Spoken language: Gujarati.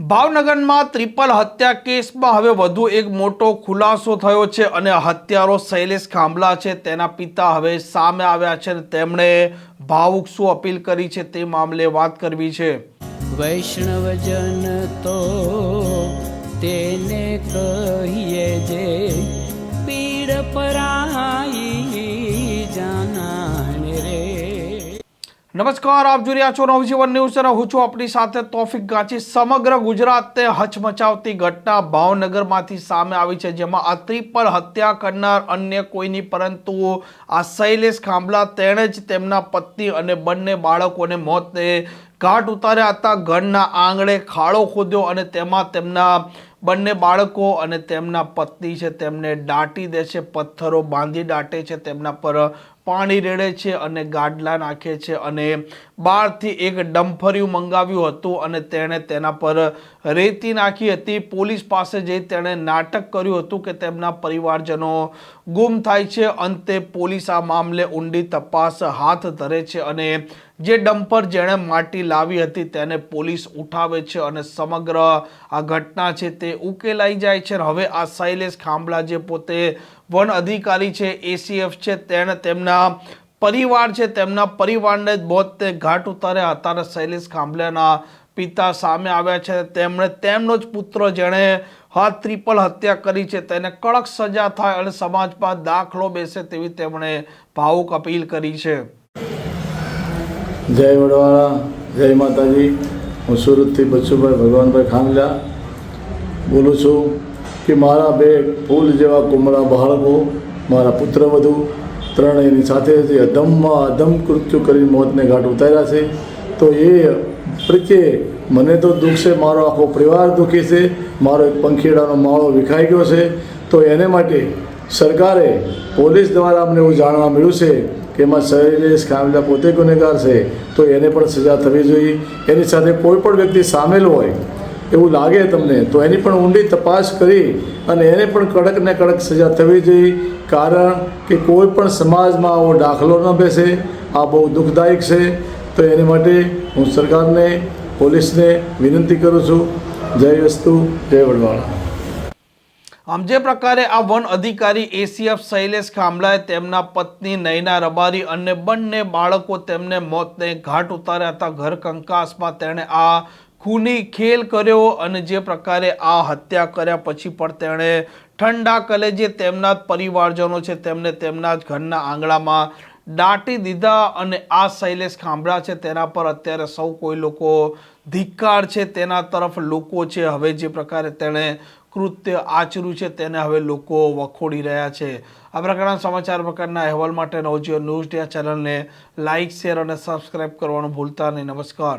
ભાવનગરમાં ત્રિપલ હત્યા કેસમાં હવે વધુ એક મોટો ખુલાસો થયો છે અને હત્યારો શૈલેષ ખાંભલા છે. તેના પિતા હવે સામે આવ્યા છે અને તેમણે ભાવુક શું અપીલ કરી છે તે મામલે વાત કરવી છે. વૈષ્ણવજન તો તેને કહીએ જે નમસ્કાર, આપ જોઈ રહ્યા છો નવજીવન ન્યૂઝ અને હું છું આપણી સાથે તોફિક ગાંચી. સમગ્ર ગુજરાતને હચમચાવતી ઘટના ભાવનગરમાંથી સામે આવી છે, જેમાં આ ત્રિપલ હત્યા કરનાર અન્ય કોઈની, પરંતુ આ શૈલેષ ખાંભલા તેણે જ તેમના પત્ની અને બંને બાળકોને મોતને ઘાટ ઉતાર્યા હતા. ઘરના આંગણે ખાડો ખોદ્યો અને તેમાં તેમના બંને બાળકો અને તેમના પત્ની છે, તેમને દાટી દે છે, પથ્થરો બાંધી દાટે છે, તેમના પર પાણી રેડે છે અને ગાડલા નાખે છે અને બહારથી એક ડમ્ફર્યું મંગાવ્યું હતું અને તેણે તેના પર રેતી નાખી હતી. પોલીસ પાસે જઈ તેણે નાટક કર્યું હતું કે તેમના પરિવારજનો ગુમ થાય છે. અંતે પોલીસ આ મામલે ઊંડી તપાસ હાથ ધરે છે અને જે ડમ્પર જેણે માટી લાવી હતી તેને પોલીસ ઉઠાવે છે અને સમગ્ર આ ઘટના છે તે ઉકેલાઈ જાય છે. હવે આ શૈલેષ ખાંભલા જે પોતે વન અધિકારી છે, એસીએફ છે, તેણે તેમના પરિવાર છે, તેમના પરિવારને બોતે ઘાટ ઉતાર્યા હતા અને શૈલેષ ખાંભલાના પિતા સામે આવ્યા છે. તેમણે તેમનો જ પુત્ર જેણે હાથ ત્રિપલ હત્યા કરી છે, તેને કડક સજા થાય અને સમાજમાં દાખલો બેસે તેવી તેમણે ભાવુક અપીલ કરી છે. જય વડવાળા, જય માતાજી. હું સુરતથી બચુભાઈ ભગવાનભાઈ ખાંગલા બોલું છું કે મારા બે ફૂલ જેવા કુમળા બાળકો, મારા પુત્રવધુ ત્રણેયની સાથે જે અધમમાં અધમ કૃત્યુ કરી મોતને ઘાટ ઉતાર્યા છે, તો એ પ્રત્યે મને તો દુઃખ છે, મારો આખો પરિવાર દુઃખી છે, મારો એક પંખીડાનો માળો વિખાઈ ગયો છે, તો એને માટે સરકારે પોલીસ દ્વારા અમને એવું જાણવા મળ્યું છે કે એમાં શૈલેષ ખામલા પોતે ગુનેગાર છે, તો એને પણ સજા થવી જોઈએ. એની સાથે કોઈ પણ વ્યક્તિ સામેલ હોય, એવું લાગે તમને, તો એની પણ ઊંડી તપાસ કરી અને એને પણ કડક ને કડક સજા થવી જોઈએ. કારણ કે કોઈ પણ સમાજમાં આવો દાખલો ન બેસે, આ બહુ દુઃખદાયક છે. તો એની માટે હું સરકારને, પોલીસને વિનંતી કરું છું. જય વસ્તુ, જય વડવાળા આમ જે પ્રકારે આ વન અધિકારી એસીએફ શૈલેષ ખાંભલાએ તેમના પત્ની નયના રબારી અને બંને બાળકો તેમને મોતને ઘાટ ઉતાર્યા હતા. ઘર કંકાસમાં તેણે આ ખૂની ખેલ કર્યો અને જે પ્રકારે આ હત્યા કર્યા પછી પણ તેણે ઠંડા કલેજે તેમના જ પરિવારજનો છે. તેમને તેમના જ ઘરના આંગણામાં દાટી દીધા અને આ શૈલેષ ખાંભળા છે તેના પર અત્યારે સૌ કોઈ લોકો ધિક્કાર છે. તેના તરફ લોકો છે. હવે જે પ્રકારે તેણે કૃત્ય આચર્યું છે તેને હવે લોકો વખોડી રહ્યા છે. આ પ્રકારના સમાચાર પ્રકારના અહેવાલ માટે નવજીઓ ન્યૂઝ ડે ચેનલને લાઇક શેર અને સબસ્ક્રાઇબ કરવાનું ભૂલતા નહીં. નમસ્કાર.